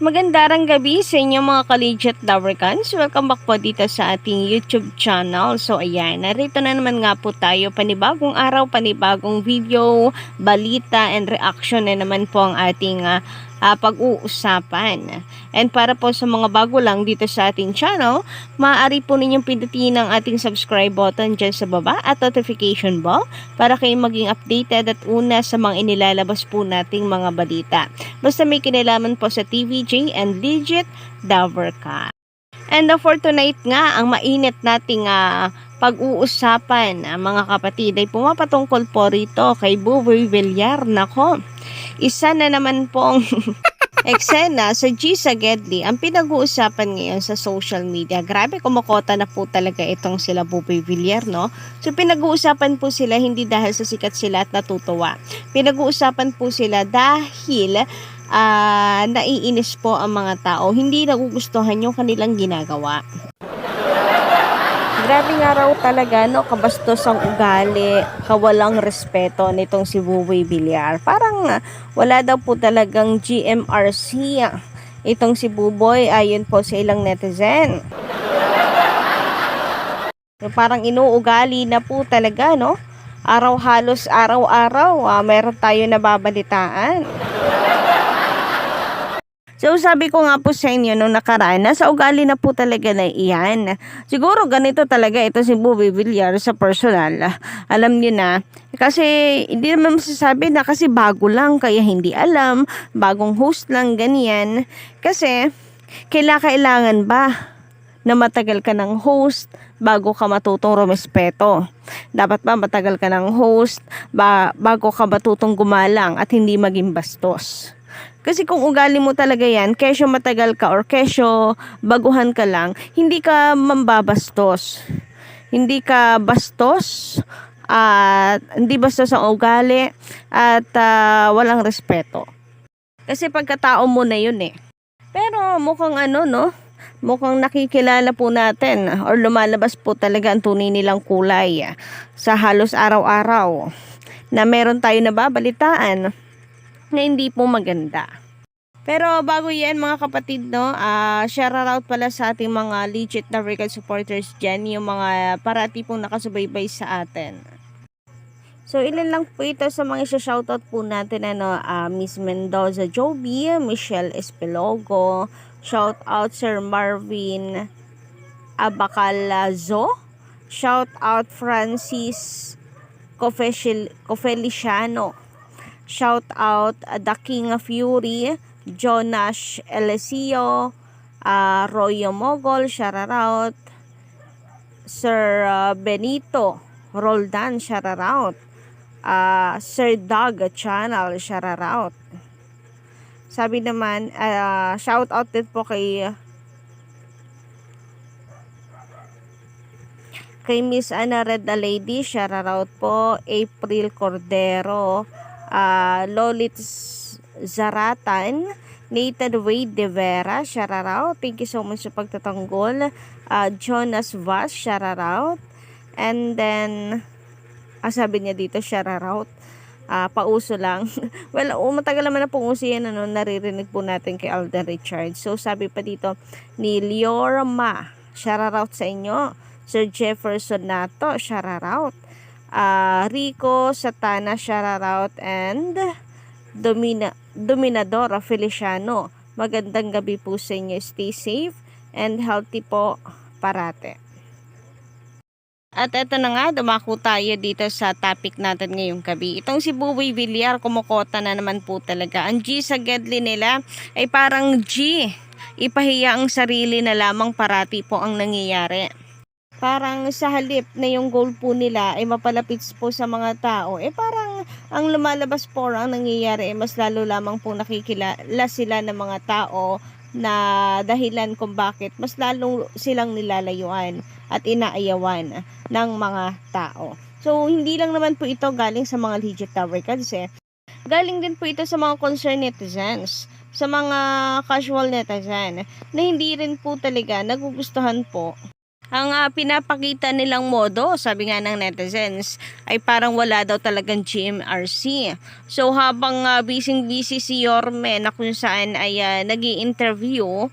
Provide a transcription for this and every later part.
Magandarang gabi sa inyo mga collegiate Lovercans. Welcome back po dito sa ating YouTube channel. So ayan, narito na naman nga po tayo. Panibagong araw, panibagong video, balita, and reaction na naman po ang ating ah, ah, pag-uusapan. And para po sa mga bago lang dito sa ating channel, maaari po ninyong pindutin ang ating subscribe button dyan sa baba at notification bell para kayo maging updated at una sa mga inilalabas po nating mga balita. Basta may kinalaman po sa TVJ and Legit Doverka. And uh, for tonight nga, ang mainit nating ah, pag-uusapan, ah, mga kapatid, ay pumapatungkol po rito kay Buboy Villar. Nako, isa na naman pong eksena sa G sa Gedli ang pinag-uusapan ngayon sa social media. Grabe, kumukota na po talaga itong sila Buboy Villar, no? So, pinag-uusapan po sila hindi dahil sa sikat sila at natutuwa. Pinag-uusapan po sila dahil ah, naiinis po ang mga tao. Hindi nagugustuhan yung kanilang ginagawa. Grabe nga raw talaga, no? Kabastos ang ugali, kawalang respeto nitong si Buboy Villar. Parang ah, wala daw po talagang GMRC ah, itong si Buboy ayon po sa ilang netizen. Parang inuugali na po talaga, no? Araw halos araw-araw, ah, meron tayo nababalitaan. So sabi ko nga po sa inyo nung nakaraan, nasa ugali na po talaga na iyan. Siguro ganito talaga ito si Bobby Villar sa personal. Alam niyo na, kasi hindi naman masasabi na kasi bago lang kaya hindi alam, bagong host lang ganyan. Kasi kaila kailangan ba na matagal ka ng host bago ka matutong rumespeto. Dapat ba matagal ka ng host ba, bago ka matutong gumalang at hindi maging bastos. Kasi kung ugali mo talaga yan, kesyo matagal ka or kesyo baguhan ka lang, hindi ka mambabastos. Hindi ka bastos at hindi bastos ang ugali at ah, walang respeto. Kasi pagkatao mo na yun eh. Pero mukhang ano no, mukhang nakikilala po natin or lumalabas po talaga ang tunay nilang kulay sa halos araw-araw na meron tayo nababalitaan na hindi po maganda. Pero bago yan mga kapatid, no, ah shout out pala sa ating mga legit na record supporters dyan, yung mga parati pong nakasubaybay sa atin. So, ilan lang po ito sa mga isa-shoutout po natin, ano, ah, Miss Mendoza Joby, Michelle Espelogo, shout out Sir Marvin Abacalazo, shout out Francis Cofeliciano, shout out uh, The King of Fury, Jonas Elesio, uh, Royo Mogol, shoutout, Sir uh, Benito Roldan, shoutout, uh, Sir Doug Channel, shoutout. Sabi naman, uh, shout out din po kay kay Miss Ana Red the Lady, shoutout po, April Cordero, uh, Lolit Zaratan, Nathan Wade De Vera, shoutout. Thank you so much sa pagtatanggol. Uh, Jonas Vaz, shoutout. And then, ah, sabi niya dito, shoutout. Ah, pauso lang. well, oh, matagal naman na pong uso yan, ano, naririnig po natin kay Alden Richards. So, sabi pa dito, ni Liorma, shoutout sa inyo. Sir Jefferson Nato, shoutout. Ah, Rico Satana, shoutout. And, Domina, Dominadora Feliciano. Magandang gabi po sa inyo. Stay safe and healthy po parate. At eto na nga, dumako tayo dito sa topic natin ngayong gabi. Itong si Buboy Villar, kumukota na naman po talaga. Ang G sa Gedli nila ay parang G. Ipahiya ang sarili na lamang parati po ang nangyayari. Parang sa halip na yung goal po nila ay mapalapit po sa mga tao, eh parang ang lumalabas po ang nangyayari ay mas lalo lamang po nakikilala sila ng mga tao na dahilan kung bakit mas lalo silang nilalayuan at inaayawan ng mga tao. So, hindi lang naman po ito galing sa mga legit tower kasi galing din po ito sa mga concerned netizens, sa mga casual netizen na hindi rin po talaga nagugustuhan po ang ah, pinapakita nilang modo, sabi nga ng netizens, ay parang wala daw talagang GMRC. So habang uh, busy-busy si Yorme na kung saan ay uh, nag interview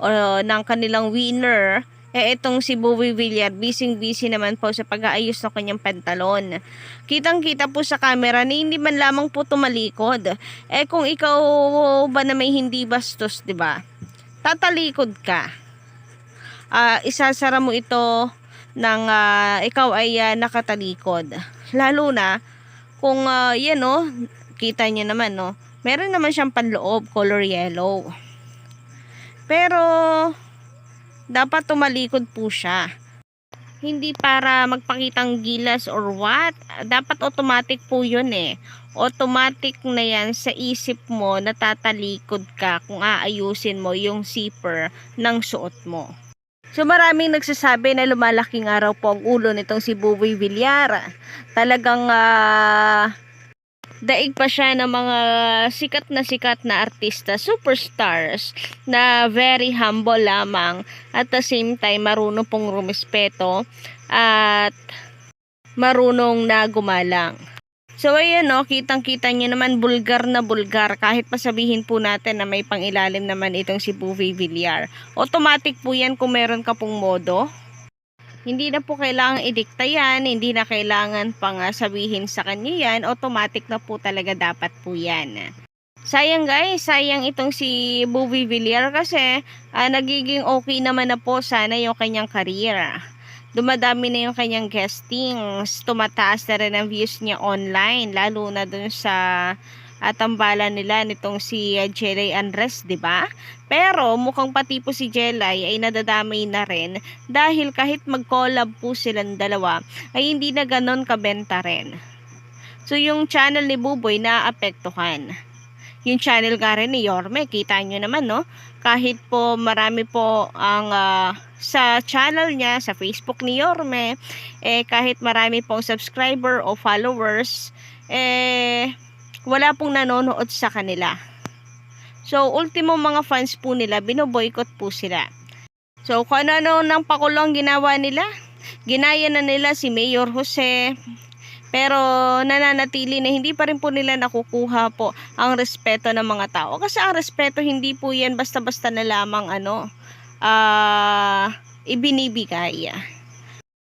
uh, ng kanilang winner, eh itong si Bowie Villar, busy-busy naman po sa pag-aayos ng kanyang pantalon. Kitang-kita po sa camera na hindi man lamang po tumalikod. Eh kung ikaw ba na may hindi bastos, 'di ba? Tatalikod ka. Ah, isasara mo ito ng ah, ikaw ay ah, nakatalikod. Lalo na kung uh, yan no, kita niyo naman no. Meron naman siyang panloob, color yellow. Pero dapat tumalikod po siya. Hindi para magpakitang gilas or what. Dapat automatic po yun eh. Automatic na yan sa isip mo na tatalikod ka kung aayusin mo yung zipper ng suot mo. So maraming nagsasabi na lumalaking araw po ang ulo nitong si Buboy Villar. Talagang ah, daig pa siya ng mga sikat na sikat na artista, superstars, na very humble lamang at the same time marunong pong rumispeto at marunong na gumalang. So ayan no, kitang-kita niyo naman bulgar na bulgar kahit pa sabihin po natin na may pangilalim naman itong si Buffy Villar. Automatic po yan kung meron ka pong modo. Hindi na po kailangan idikta yan, hindi na kailangan pang sabihin sa kanya yan, automatic na po talaga dapat po yan. Sayang guys, sayang itong si Buffy Villar kasi ah, nagiging okay naman na po sana yung kanyang career dumadami na yung kanyang guestings, tumataas na rin ang views niya online, lalo na dun sa atambalan nila nitong si uh, Jelay Andres, 'di ba? Pero mukhang pati po si Jelay ay nadadamay na rin dahil kahit mag-collab po silang dalawa ay hindi na ganon kabenta rin. So yung channel ni Buboy naapektuhan. Yung channel nga rin ni Yorme, kita nyo naman no? Kahit po marami po ang uh, sa channel niya, sa Facebook ni Yorme, eh kahit marami pong subscriber o followers, eh wala pong nanonood sa kanila. So, ultimo mga fans po nila, binoboykot po sila. So, kung ano-ano ng pakulong ginawa nila, ginaya na nila si Mayor Jose, pero nananatili na hindi pa rin po nila nakukuha po ang respeto ng mga tao. Kasi ang respeto hindi po yan basta-basta na lamang ano, uh, ibinibigay.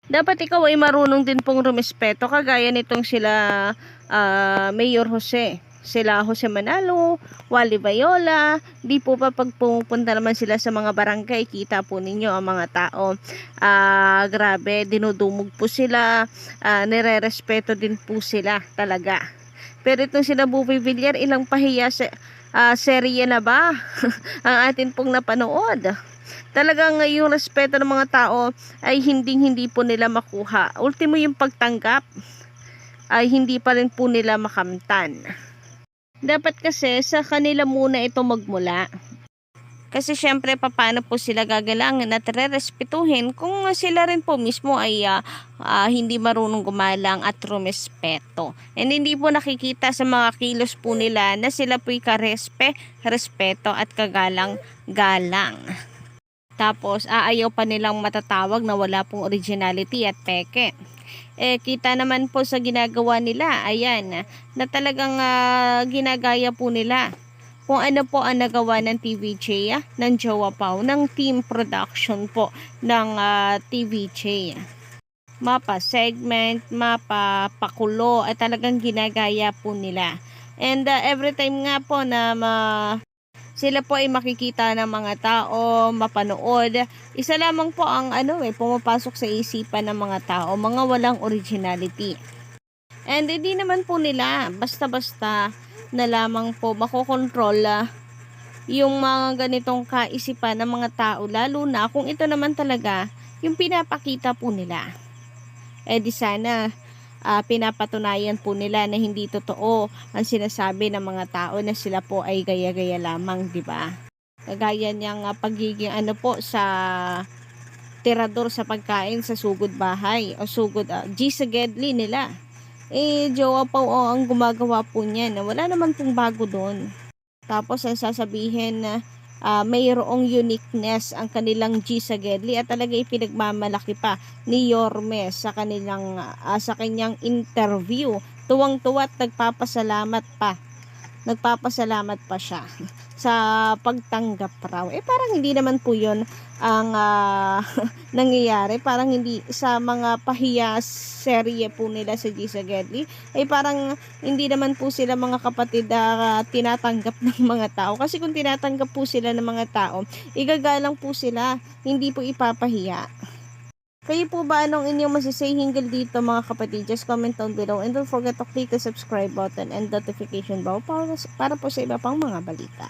Dapat ikaw ay marunong din pong rumespeto kagaya nitong sila uh, Mayor Jose sila Jose Manalo, Wally Bayola, di po pa pag pumupunta naman sila sa mga barangay, kita po ninyo ang mga tao. Uh, grabe, dinudumog po sila, uh, nire-respeto din po sila talaga. Pero itong sila Buffy Villar, ilang pahiya sa uh, serye na ba ang atin pong napanood? Talagang yung respeto ng mga tao ay hindi hindi po nila makuha. Ultimo yung pagtanggap ay hindi pa rin po nila makamtan. Dapat kasi sa kanila muna ito magmula. Kasi syempre paano po sila gagalangan at re-respetuhin kung sila rin po mismo ay uh, uh, hindi marunong gumalang at rumespeto. And hindi po nakikita sa mga kilos po nila na sila po'y karespe, respeto at kagalang-galang. Tapos aayaw pa nilang matatawag na wala pong originality at peke eh kita naman po sa ginagawa nila. Ayan na talagang uh, ginagaya po nila. Kung ano po ang nagawa ng TVJ ah, ng Jowa Pau ng team production po ng uh, TVJ mapa segment mapa pakulo at talagang ginagaya po nila. And uh, every time nga po na uh, sila po ay makikita ng mga tao, mapanood. Isa lamang po ang ano eh, pumapasok sa isipan ng mga tao, mga walang originality. And hindi naman po nila basta-basta na lamang po makokontrol uh, yung mga ganitong kaisipan ng mga tao lalo na kung ito naman talaga yung pinapakita po nila. Eh di sana uh, pinapatunayan po nila na hindi totoo ang sinasabi ng mga tao na sila po ay gaya-gaya lamang, di ba? Kagaya niyang uh, pagiging ano po sa tirador sa pagkain sa sugod bahay o sugod uh, G sa Gedli nila. Eh, jowa pa o ang gumagawa po niya na wala naman pong bago doon. Tapos ang sasabihin na ah, mayroong uniqueness ang kanilang G sa Gedli at talaga ipinagmamalaki pa ni Yorme sa kanilang ah, sa kanyang interview. Tuwang-tuwa at nagpapasalamat pa. Nagpapasalamat pa siya sa pagtanggap raw. Eh parang hindi naman po 'yon ang ah, nangyayari. Parang hindi sa mga pahiya serye po nila sa G sa Gedli. Eh parang hindi naman po sila mga kapatid na tinatanggap ng mga tao. Kasi kung tinatanggap po sila ng mga tao, igagalang po sila, hindi po ipapahiya. Kayo po ba anong inyong masisay hinggil dito mga kapatid? Just comment down below and don't forget to click the subscribe button and notification bell para, para po sa iba pang mga balita.